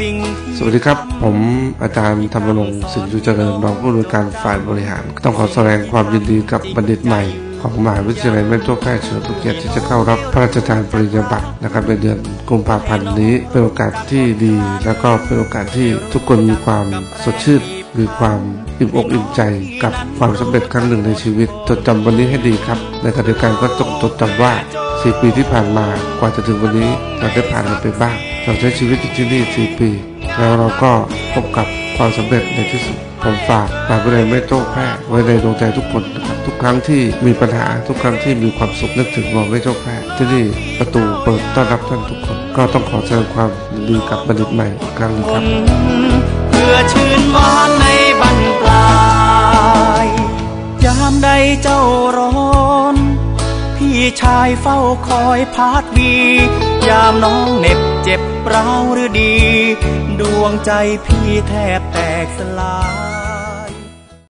สิ่งสวัสดีครับ ผมอาจารย์ธรรมรงค์สินจุเจริญรองผู้อำนวยการฝ่ายบริหาร ต้องขอแสดงความยินดีกับบัณฑิตใหม่ ของมหาวิทยาลัยแม่โจ้แพทย์เฉลิมพระเกียรติที่จะเข้ารับพระราชทานปริญญาบัตรนะครับในเดือนกุมภาพันธ์นี้เป็นโอกาสที่ดี แล้วก็เป็นโอกาสที่ทุกคนมีความสดชื่นมีความอิ่มอกอิ่มใจกับความสำเร็จครั้งหนึ่งในชีวิตจดจำวันนี้ให้ดีครับ ในขณะเดียวกันก็ต้องจดจำว่าสี่ปีที่ผ่านมากว่าจะถึงวันนี้เราได้ผ่านมันไปบ้าง เราใช้ชีวิตอยู่ที่นี่สี่ปี แล้วเราก็พบกับความสำเร็จในที่สุด ผมฝากฝากวิทยาลัยไม่โต้แพร่ไว้ในดวงใจทุกคนนะครับทุกครั้งที่มีปัญหาทุกครั้งที่มีความสุขนึกถึงมองไม่โต้แพร่ที่นี่ประตูเปิดต้อนรับท่านทุกคน ก็ต้องขอแสดงความดีกับบัณฑิตใหม่อีกครั้งนึงครับเพื่อชื่นหวานในบันปลายยามใดเจ้าร้อน พี่ชายเฝ้าคอยพาดวี ยามน้องเหน็บเจ็บเปล่าหรือดี ดวงใจพี่แทบแตกสลาย